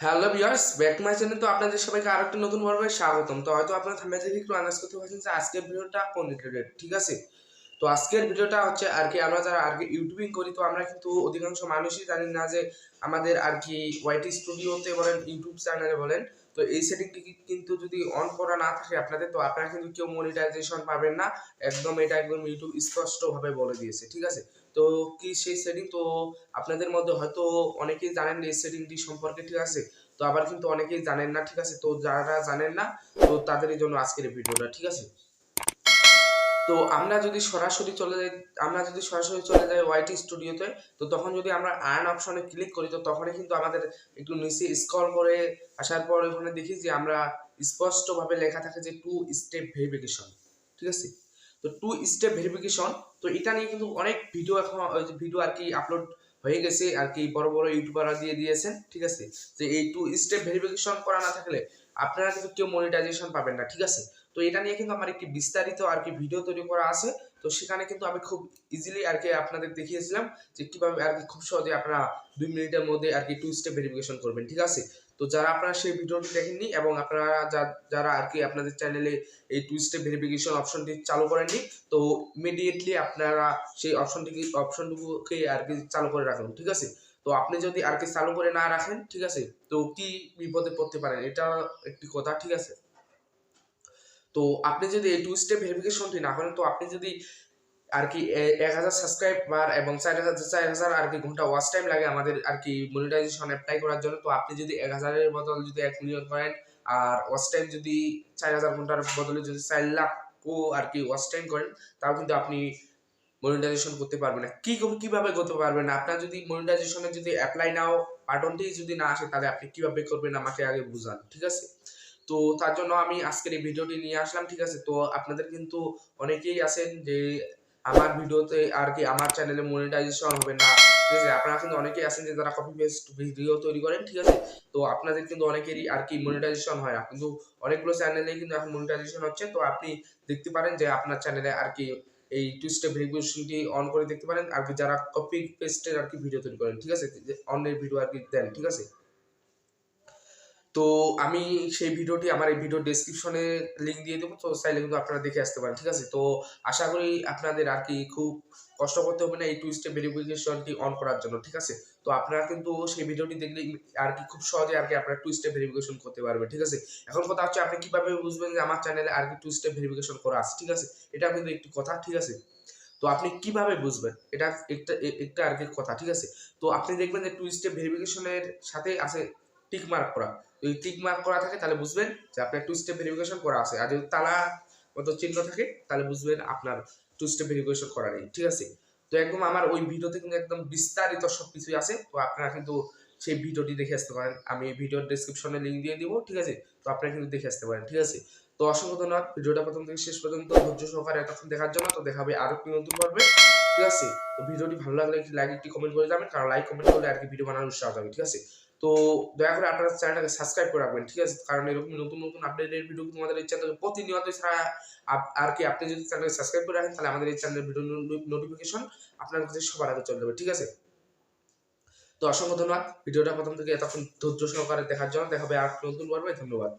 Hello viewers back my channel তো আপনাদের সবাইকে আরও একটা নতুন পর্বে স্বাগতম। তো হয়তো আপনারা থামে থেকে একটু আন্দাজ করতে পারছেন যে আজকের ভিডিওটা কোন রিলেটেড ঠিক আছে? তো আজকের ভিডিওটা হচ্ছে আর কি আমরা যারা আর কি ইউটিউবিং করি, তো আমরা কিন্তু অধিকাংশ মানুষই জানি না যে আমাদের আর কি ওয়াইটি স্টুডিওতে বলেন ইউটিউব চ্যানেলে বলেন। তো এই সেটিংটি কিন্তু যদি অন করা না থাকে আপনাদের, তো আপনারা কিন্তু কেউ মনিটাইজেশন পাবেন না। একদম এটা একদম ইউটিউব স্পষ্টভাবে বলে দিয়েছে, ঠিক আছে? তো কি সেই সেটিং তো আপনাদের মধ্যে হয়তো অনেকেই জানেন এই সেটিংটি সম্পর্কে, ঠিক আছে? তো আবার কিন্তু অনেকেই জানেন না, ঠিক আছে? তো যারা জানেন না, তো তাদের জন্য আজকের ভিডিওটা, ঠিক আছে? তো আমরা যদি সরাসরি চলে যাই, আমরা যদি সরাসরি চলে যাই ওয়াইটি স্টুডিওতে তো তখন যদি আমরা আর্ন অপশনে ক্লিক করি, তো তখনই কিন্তু আমাদের একটু নিচে স্ক্রল করে আসার পর ওখানে দেখি যে আমরা স্পষ্টভাবে লেখা থাকে যে টু স্টেপ ভেরিফিকেশন ঠিক আছে? তো টু স্টেপ ভেরিফিকেশন তো এটা নিয়ে কিন্তু অনেক ভিডিও এখন ভিডিও আর কি আপলোড হয়ে গেছে, আর কি বড় বড় ইউটিউবাররা দিয়ে দিয়েছেন, ঠিক আছে? যে এই টু স্টেপ ভেরিফিকেশন করা না থাকলে আপনারা কিন্তু কেউ মনিটাইজেশন পাবেন না, ঠিক আছে? তো এটা নিয়ে কিন্তু আমার একটি বিস্তারিত আর কি ভিডিও তৈরি করা আছে। তো সেখানে কিন্তু আমি খুব ইজিলি আর কি আপনাদের দেখিয়েছিলাম যে কীভাবে আর কি খুব সহজে আপনারা দুই মিনিটের মধ্যে আর কি টু স্টেপ ভেরিফিকেশন করবেন, ঠিক আছে? তো যারা আপনারা সেই ভিডিওটি দেখেননি এবং আপনারা যারা আর কি আপনাদের চ্যানেলে এই টু স্টেপ ভেরিফিকেশন অপশনটি চালু করেননি, তো ইমিডিয়েটলি আপনারা সেই অপশনটি অপশনটুকুকে আর কি চালু করে রাখুন, ঠিক আছে? আপনি যদি আর কি চালু করে না রাখেন, ঠিক আছে? তো কি বিপদে পড়তে পারেন? এটা একটি কথা, ঠিক আছে? তো আপনি যদি এই টু স্টেপ ভেরিফিকেশনটি না করেন, তো আপনি যদি আর কি এক হাজার সাবস্ক্রাইবার এবং চার হাজার চার হাজার আর কি ঘণ্টা ওয়াচ টাইম লাগে আমাদের আর কি মনিটাইজেশন অ্যাপ্লাই করার জন্য, তো আপনি যদি এক হাজারের বদল যদি এক মিলিয়ন করেন, আর ওয়াচ টাইম যদি চার হাজার ঘণ্টার বদলে যদি চার লাখ আর কি ওয়াচ টাইম করেন, তাও কিন্তু আপনি মনিটাইজেশন করতে পারবেন না। কি কীভাবে করতে পারবেন না? আপনার যদি মনিটাইজেশনে যদি অ্যাপ্লাই নাও বাটনটি যদি না আসে, তাহলে আপনি কীভাবে করবেন আমাকে আগে বুঝান, ঠিক আছে? তো তার জন্য আমি আজকের এই ভিডিওটি নিয়ে আসলাম, ঠিক আছে? তো আপনাদের কিন্তু অনেকেই আছেন যে আমার ভিডিওতে আর কি আমার চ্যানেলে মনিটাইজেশন হবে না, ঠিক আছে? আপনারা কিন্তু অনেকেই আছেন যে যারা কপি পেস্ট ভিডিও তৈরি করেন, ঠিক আছে? তো আপনাদের কিন্তু অনেকেরই আর কি মনিটাইজেশন হয় না। কিন্তু অনেকগুলো চ্যানেলে কিন্তু এখন মনিটাইজেশন হচ্ছে। তো আপনি দেখতে পারেন যে আপনার চ্যানেলে আর কি এই টু স্টেপ ভেরিফিকেশনটি অন করে দেখতে পারেন। আর কি যারা কপি পেস্টের আর কি ভিডিও তৈরি করেন, ঠিক আছে? অন্যের ভিডিও আর কি দেন, ঠিক আছে? তো আমি সেই ভিডিওটি, আমার এই ভিডিও ডেসক্রিপশনে লিঙ্ক দিয়ে দেবো, তো চাইলে কিন্তু আপনারা দেখে আসতে পারেন, ঠিক আছে? তো আশা করি আপনাদের আর কি খুব কষ্ট করতে হবে না এই টু স্টেপ ভেরিফিকেশনটি অন করার জন্য, ঠিক আছে? তো আপনারা কিন্তু সেই ভিডিওটি দেখলে আর কি খুব সহজে আর কি আপনারা টু স্টেপ ভেরিফিকেশন করতে পারবেন, ঠিক আছে? এখন কথা হচ্ছে আপনি কীভাবে বুঝবেন যে আমার চ্যানেলে আর কি টু স্টেপ ভেরিফিকেশন করা আছে, ঠিক আছে? এটা কিন্তু একটি কথা, ঠিক আছে? তো আপনি কীভাবে বুঝবেন? এটা একটা একটা আর কি কথা, ঠিক আছে? তো আপনি দেখবেন যে টু স্টেপ ভেরিফিকেশনের সাথে আছে টিক মার্ক করা। যদি টিক মার্ক করা থাকে, তাহলে বুঝবেন যে আপনার টু স্টেপ ভেরিফিকেশন করা আছে। আর যদি তালা মতো চিহ্ন থাকে, তাহলে বুঝবেন আপনার টু স্টেপ ভেরিফিকেশন করা নেই। ঠিক আছে? তো একদম আমার ওই ভিডিওতে কিন্তু একদম বিস্তারিত সব কিছুই আছে। তো আপনারা কিন্তু সেই ভিডিওটি দেখে আসতে পারেন। আমি ভিডিওর ডিসক্রিপশনে লিঙ্ক দিয়ে দিব, ঠিক আছে? তো আপনারা কিন্তু দেখে আসতে পারেন, ঠিক আছে? তো অসংখ্য ধন্যবাদ। ভিডিওটা প্রথম থেকে শেষ পর্যন্ত ধৈর্য সহকারে এতক্ষণ দেখার জন্য। তো দেখাবে আরও কি নতুন পর্বে, ঠিক আছে? তো ভিডিওটি ভালো লাগলে একটি লাইক একটি কমেন্ট করে যাবেন। কারণ লাইক কমেন্ট করলে আর কি ভিডিও বানানোর উৎসাহ হবে ঠিক আছে? তো দয়া করে আপনারা চ্যানেলটাকে সাবস্ক্রাইব করে রাখবেন, ঠিক আছে? কারণ এরকম নতুন নতুন আপডেটের ভিডিও তোমাদের এই চ্যানেলে প্রতিনিয়ত ছাড়া আর কি আপনি যদি চ্যানেলকে সাবস্ক্রাইব করে রাখেন, তাহলে আমাদের এই চ্যানেলের ভিডিও নোটিফিকেশন আপনার কাছে সবার আগে চলে যাবে, ঠিক আছে? তো অসংখ্য ধন্যবাদ ভিডিওটা প্রথম থেকে এতক্ষণ ধৈর্য সহকারে দেখার জন্য, দেখাবে আর নতুন পর্বে, ধন্যবাদ।